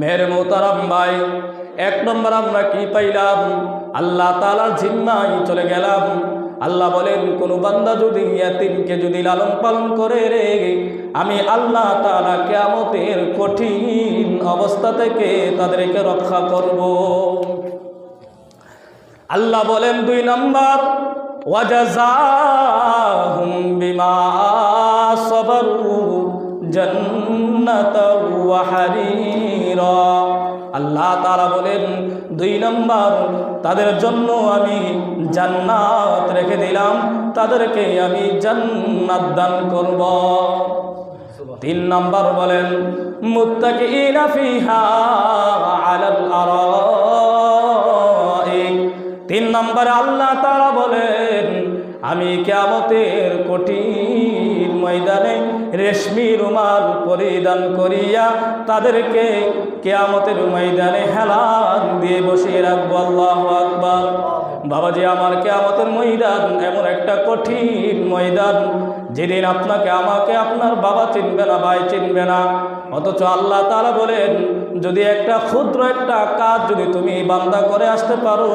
মেহের মোতারাম ভাই, এক নম্বর আমরা কি পাইলাম? আল্লাহ তালার জিম্মাই চলে গেলাম। আল্লাহ বলেন, কোনো বান্দা যদি ইয়াতিমকে যদি লালন পালন করে রে, আমি আল্লাহ তালা কেয়ামতের কঠিন অবস্থা থেকে তাদেরকে রক্ষা করব। আল্লাহ বলেন, দুই নম্বর, ওয়াজাজাহুম বিমা সাবারু। আল্লাহ তারা বলেন, দুই নম্বর, তাদের জন্য আমি জান্নাত রেখে দিলাম, তাদেরকে আমি জান্নাত দান করব। তিন নম্বর বলেন তিন নম্বর, আল্লাহ তারা বলেন, আমি কেয়ামতের কঠিন ময়দানে রেশমি রুমাল পরিধান করিয়া তাদেরকে কেয়ামতের ময়দানে হেলান দিয়ে বসিয়ে রাখব। আল্লাহ আকবার। বাবাজি, আমার কেয়ামতের ময়দান এমন একটা কঠিন ময়দান। যেদিন আপনাকে, আমাকে আপনার বাবা চিনবে না, ভাই চিনবে না। অথচ আল্লাহ তারা বলেন, যদি একটা ক্ষুদ্র একটা কাজ যদি তুমি বান্দা করে আসতে পারো,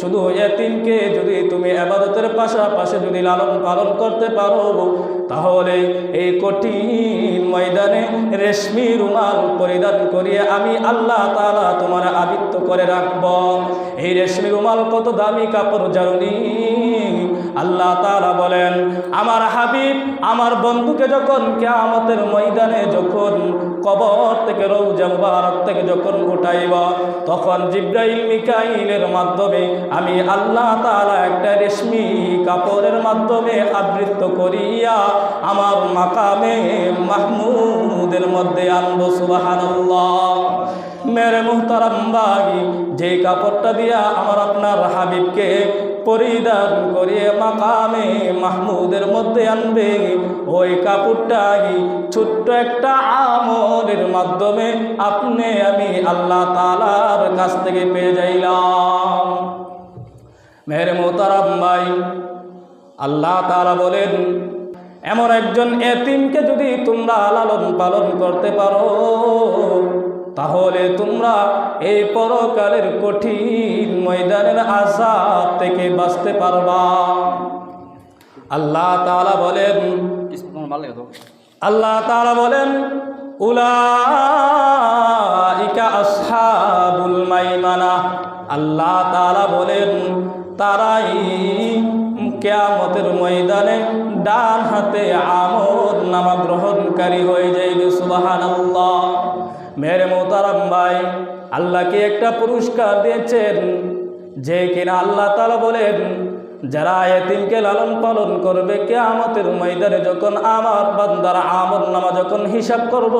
শুধু এতিমকে যদি তুমি আবাদতের পাশাপাশি যদি লালন পালন করতে পারো, তাহলে এই কঠিন ময়দানে রেশমি রুমাল পরিধান করিয়ে আমি আল্লাহ তালা তোমার আবৃত্ত করে রাখব। এই রেশমি রুমাল কত দামি কাপড় জানি আল্লাহ তালা বলেন, আমার হাবিব, আমার বন্ধুকে যখন কেয়ামতের ময়দানে যখন কবর থেকে রৌজা মুবারক থেকে যখন উঠাইব, তখন জিব্রাইল মিকাইলের মাধ্যমে আমি আল্লাহ তালা একটা রেশমি কাপড়ের মাধ্যমে আবৃত্ত করিয়া আমার মাকামে মাহমুদের মধ্যে আনব সুবাহান্লাহ মেরে মুহতারাম ভাই, যে কাপড়টা দিয়া আমার আপনার হাবিবকে পরিধান করিয়ে মাকামে মাহমুদের মধ্যে আনবে। ওই কাপড়টাই ছোট্ট একটা আমলের মাধ্যমে আপনি, আমি আল্লাহ তালার কাছ থেকে পেয়ে যাইলাম। মেরে মোতারাম ভাই, আল্লাহ তালা বলেন, এমন একজন এতিমকে যদি তোমরা লালন পালন করতে পারো তাহলে তোমরা এই পরকালের কঠিন ময়দানের আজাব থেকে বাঁচতে পারবা। আল্লাহ তাআলা বলেন, আল্লাহ তালা বলেন মাইমানা। আল্লাহ তাআলা বলেন, তারাই কেয়ামতের ময়দানে ডান হাতে আমল নামা গ্রহণকারী হয়ে যাইবে সুবাহান আল্লাহ মেরে মোতারাম ভাই, আল্লাহকে একটা পুরস্কার দিয়েছেন। যে কিনা আল্লাহ তালা বলেন, যারা এতিমকে লালন পালন করবে কে কেয়ামতের ময়দানে যখন আমার বান্দার আমল নামা যখন হিসাব করব,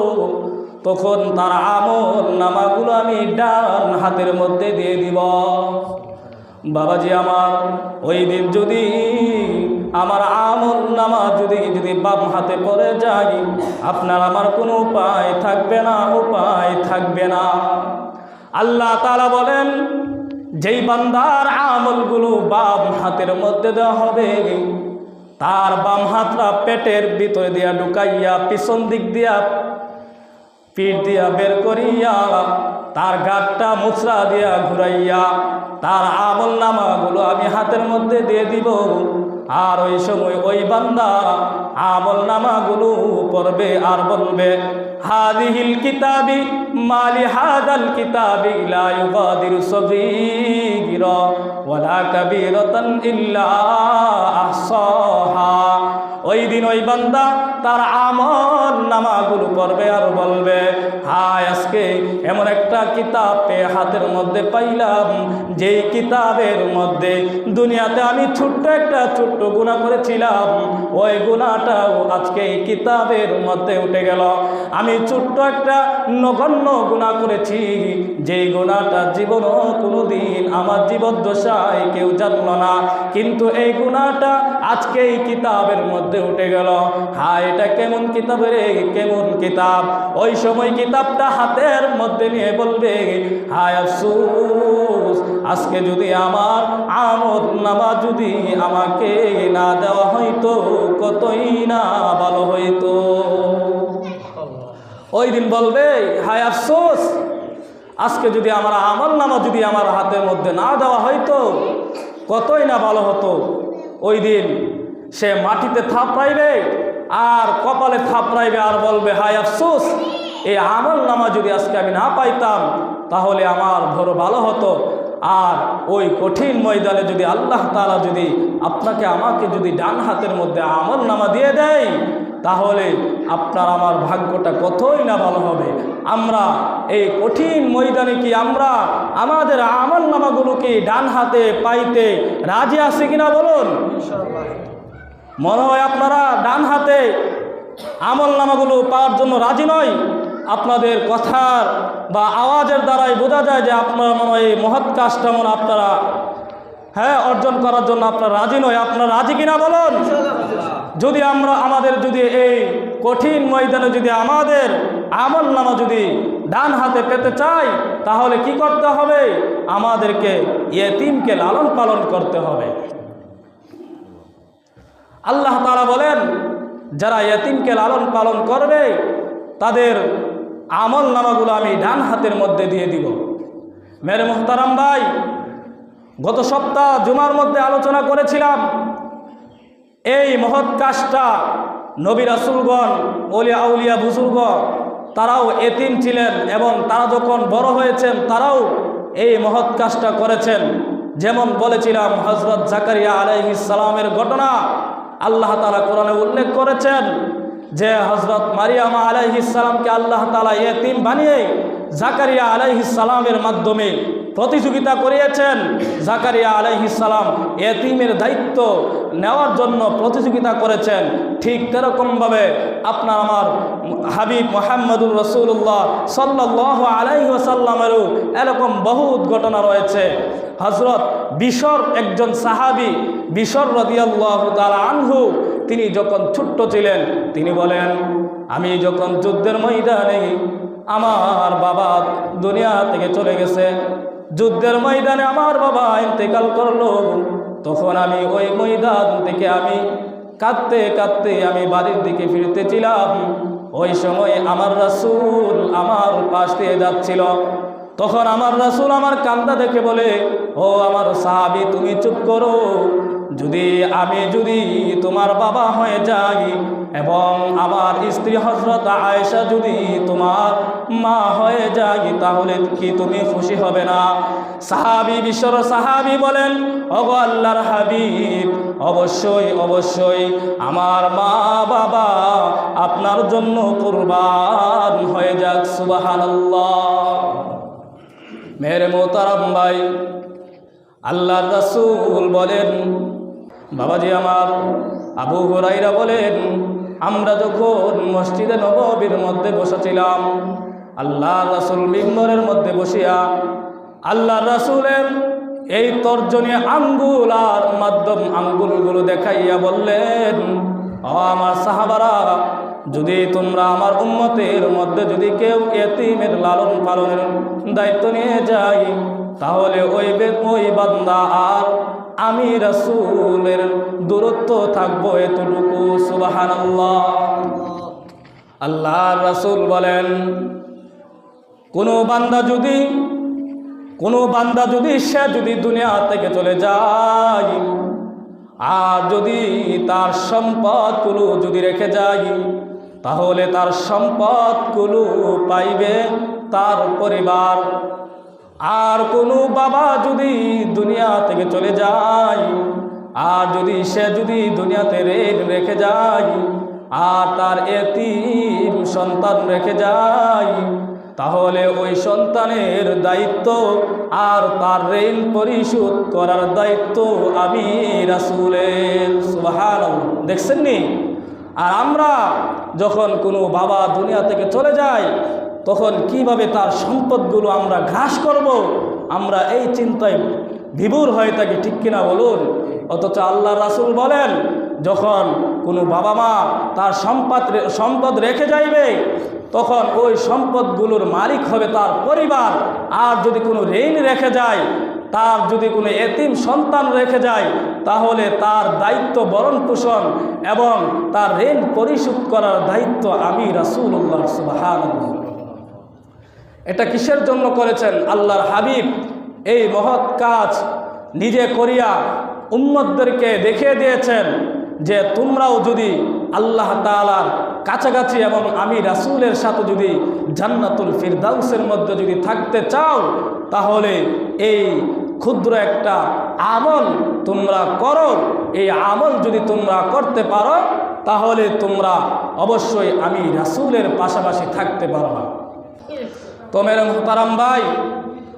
তখন তার আমল নামাগুলো আমি ডান হাতের মধ্যে দিয়ে দিব। বাবাজি আমার, ওই দিন যদি আমার আমল নামা যদি যদি বাম হাতে পড়ে যাই, আপনার আমার কোনো উপায় থাকবে না, উপায় থাকবে না। আল্লাহ তালা বলেন, যেই বান্দার আমলগুলো বাম হাতের মধ্যে দেওয়া হবে, তার বাম হাতটা পেটের ভিতরে দিয়া ঢুকাইয়া, পিছন দিক দিয়া পিঠ দিয়া বের করিয়া, তার গাটটা মুচড়া দিয়া ঘুরাইয়া, তার আমল নামাগুলো আমি হাতের মধ্যে দিয়ে দিব। আর ওই সময় ওই বান্দা আমল নামাগুলো পড়বে আর বলবে, হাদিহিল কিতাবি মালি হাদাল কিতাবি লা ইউগাদিরু সাগীরা ওয়ালা কাবীরাতান ইল্লা আহসাহা। ওই দিন ওই বান্দা তার আমল নামাগুলো পড়বে আর বলবে, হায় আজকে এমন একটা কিতাব হাতের মধ্যে পাইলাম, যেই কিতাবের মধ্যে দুনিয়াতে আমি ছোট্ট একটা ছোট্ট গুণা করেছিলাম, ওই গুণাটাও আজকে এই কিতাবের মধ্যে উঠে গেল। আমি ছোট্ট একটা নগণ্য গুণা করেছি, যেই গুণাটা জীবনও কোনো দিন আমার জীবদ্দশায় কেউ জানল না। কিন্তু এই গুণাটা আজকে এই কিতাবের মধ্যে উঠে গেল। হ্যাঁ এটা কেমন কিতাব রে? কেমন কিতাব? ওই সময় কিতাবটা হাতের মধ্যে নিয়ে বলবে, হায় আফসুস, আজকে যদি আমার আমদ নামা যদি আমাকে না দেওয়া হইতো, কতই না ভালো হইতো? ওই দিন বলবে, হায় আফসোস, আজকে যদি আমার আমল নামা যদি আমার হাতের মধ্যে না দেওয়া হয়তো কতই না ভালো হতো? ওই দিন সে মাটিতে থাপড়াইবে আর কপালে থাপড়াইবে আর বলবে হাই আফসোস এই আমল নামা যদি আজকে আমি না পাইতাম, তাহলে আমার বড় ভালো হতো। আর ওই কঠিন ময়দানে যদি আল্লাহ তালা যদি আপনাকে আমাকে যদি ডান হাতের মধ্যে আমল নামা দিয়ে দেয়, তাহলে আপনার আমার ভাগ্যটা কতই না ভালো হবে। আমরা এই কঠিন ময়দানে কি আমরা আমাদের আমল নামাগুলোকে ডান হাতে পাইতে রাজি আছে কিনা বলুন? মনে হয় আপনারা ডান হাতে আমল নামাগুলো পাওয়ার জন্য রাজি নয়। আপনাদের কথার বা আওয়াজের দ্বারাই বোঝা যায় যে আপনারা মনে হয় মহৎ কাজটা মনে আপনারা হ্যাঁ অর্জন করার জন্য আপনারা রাজি নয়। আপনারা রাজি কিনা বলুন? যদি আমরা, আমাদের যদি এই কঠিন ময়দানে যদি আমাদের আমল নামা যদি ডান হাতে পেতে চাই, তাহলে কি করতে হবে? আমাদেরকে ইয়েতিমকে লালন পালন করতে হবে। আল্লাহ তারা বলেন, যারা ইয়েতিমকে লালন পালন করবে, তাদের আমল নামাগুলো আমি ডান হাতের মধ্যে দিয়ে দিব। মেরে মোহতারাম ভাই, গত সপ্তাহ জুমার মধ্যে আলোচনা করেছিলাম, এই মহৎ কাজটা নবী রাসুলগণ অলিয়া আউলিয়া বুজুর্গ তারাও এতিম ছিলেন এবং তারা যখন বড় হয়েছেন, তারাও এই মহৎ কাজটা করেছেন। যেমন বলেছিলাম হজরত জাকারিয়া আলাইহিস সালামের ঘটনা আল্লাহ তালা কোরআনে উল্লেখ করেছেন যে হজরত মারিয়ামা আলাইহিস সালামকে আল্লাহ তালা এতিম বানিয়ে জাকারিয়া আলাইহিস সালামের মাধ্যমে প্রতিযোগিতা করিয়েছেন। জাকারিয়া আলাইহিস সালাম এতিমের দায়িত্ব নেওয়ার জন্য প্রতিযোগিতা করেছেন। ঠিক তেরকমভাবে আপনার আমার হাবিব মোহাম্মদুর রসুল্লাহ সাল্লাহ আলাইহি ওসাল্লামেরও এরকম বহুত ঘটনা রয়েছে। হজরত বিশর, একজন সাহাবি, বিশর রদিয়াল্লাহ তালা আনহু, তিনি যখন ছোট্ট ছিলেন, তিনি বলেন, আমি যখন যুদ্ধের ময়দানে আমার বাবা দুনিয়া থেকে চলে গেছে, যুদ্ধের ময়দানে আমার বাবা ইন্তেকাল করল, তখন আমি ওই ময়দান থেকে আমি কাঁদতে কাঁদতে আমি বাড়ির দিকে ফিরতেছিলাম ওই সময় আমার রাসুল আমার পাশ দিয়ে যাচ্ছিল। তখন আমার রাসুল আমার কান্দা দেখে বলে, ও আমার সাহাবি, তুমি চুপ করো। যদি আমি, যদি তোমার বাবা হয়ে যাই এবং আমার স্ত্রী হজরত আয়েশা যদি তোমার মা হয়ে যাই, তাহলে কি তুমি খুশি হবে না? সাহাবি, বিশ্বর সাহাবি বলেন অগ আল্লাহর হাবিব, অবশ্যই অবশ্যই আমার মা বাবা আপনার জন্য কুরবান হয়ে যাক সুবাহান মেরে মোতারাম ভাই আল্লাহর রাসূল বলেন, বাবাজি আমার, আবু হুরাইরা বলেন, আমরা যখন মসজিদে নববীর মধ্যে বসেছিলাম, আল্লাহ রাসূল মিম্বরের মধ্যে বসিয়া আল্লাহ রাসূলের এই তর্জনী আঙ্গুল আর মাধ্যম আঙ্গুলগুলো দেখাইয়া বললেন, ও আমার সাহাবারা যদি তোমরা আমার উম্মতের মধ্যে যদি কেউ এতিমের লালন পালনের দায়িত্ব নিয়ে যাই তাহলে ওই ওই বান্দা আর আমি রাসূলের দূরত্ব থাকব এতটুকু সুবাহান আল্লাহ রাসূল বলেন, কোনো বান্দা যদি কোনো বান্দা যদি সে যদি দুনিয়া থেকে চলে যায়, আর যদি তার সম্পদগুলো যদি রেখে যায় তাহলে তার সম্পদগুলো পাইবে তার পরিবার। আর কোনো বাবা যদি দুনিয়া থেকে চলে যায়, আর যদি সে যদি দুনিয়াতে ঋণ রেখে যায়, আর তার এতিম সন্তান রেখে যায়, তাহলে ওই সন্তানের দায়িত্ব আর তার ঋণ পরিশোধ করার দায়িত্ব আমি রাসুলের। সুবাহান দেখছেন নি? আর আমরা যখন কোনো বাবা দুনিয়া থেকে চলে যায় তখন কীভাবে তার সম্পদগুলো আমরা ঘাস করব, আমরা এই চিন্তায় বিভোর হয়ে থাকি, ঠিক কিনা বলুন? অথচ আল্লাহ রাসুল বলেন, যখন কোনো বাবা মা তার সম্পদ সম্পদ রেখে যাইবে, তখন ওই সম্পদগুলোর মালিক হবে তার পরিবার। আর যদি কোনো ঋণ রেখে যায় তার যদি কোনো এতিম সন্তান রেখে যায়, তাহলে তার দায়িত্ব বরণ পোষণ এবং তার ঋণ পরিশোধ করার দায়িত্ব আমি রাসুল্লাহ সুবাহান এটা কিসের জন্য করেছেন? আল্লাহর হাবিব এই মহৎ কাজ নিজে করিয়া উম্মদদেরকে দেখিয়ে দিয়েছেন। যে তোমরাও যদি আল্লাহ তালার কাছাকাছি এবং আমি রাসূলের সাথে যদি জান্নাতুল ফিরদাউসের মধ্যে যদি থাকতে চাও, তাহলে এই ক্ষুদ্র একটা আমল তোমরা করো। এই আমল যদি তোমরা করতে পারো, তাহলে তোমরা অবশ্যই আমি রাসূলের পাশাপাশি থাকতে পারবা তো মেরে মোহতারাম ভাই,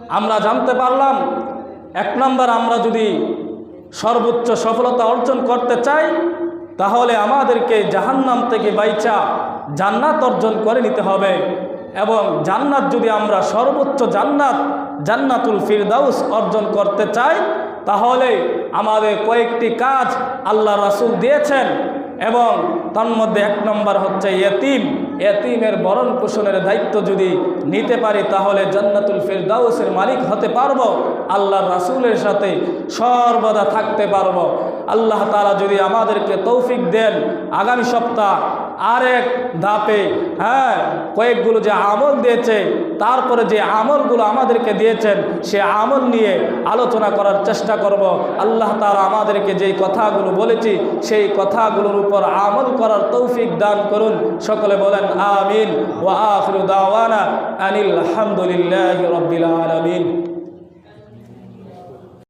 আমরা জানতে পারলাম, এক নম্বর আমরা যদি সর্বোচ্চ সফলতা অর্জন করতে চাই তাহলে আমাদেরকে জাহান্নাম থেকে বাইচা জান্নাত অর্জন করে নিতে হবে। এবং জান্নাত যদি আমরা সর্বোচ্চ জান্নাত, জান্নাতুল ফিরদাউস অর্জন করতে চাই, তাহলে আমাদের কয়েকটি কাজ আল্লাহ রাসুল দিয়েছেন। এবং তার মধ্যে এক নম্বর হচ্ছে এতিম এতিমের বরণ পোষণের দায়িত্ব যদি নিতে পারি, তাহলে জান্নাতুল ফিরদাউসের মালিক হতে পারব, আল্লাহ রাসূলের সাথে সর্বদা থাকতে পারব। আল্লাহ তাআলা যদি আমাদেরকে তৌফিক দেন আগামী সপ্তাহ আরেক ধাপে হ্যাঁ কয়েকগুলো যে আমল দিয়েছে, তারপরে যে আমলগুলো আমাদেরকে দিয়েছেন, সে আমল নিয়ে আলোচনা করার চেষ্টা করব। আল্লাহ তাআলা আমাদেরকে যেই কথাগুলো বলেছি, সেই কথাগুলোর উপর আমল করার তৌফিক দান করুন। সকলে বলেন আমিন। ওয়া আখিরু দাওয়ানা আনিল হামদুলিল্লাহি রাব্বিল আলামিন।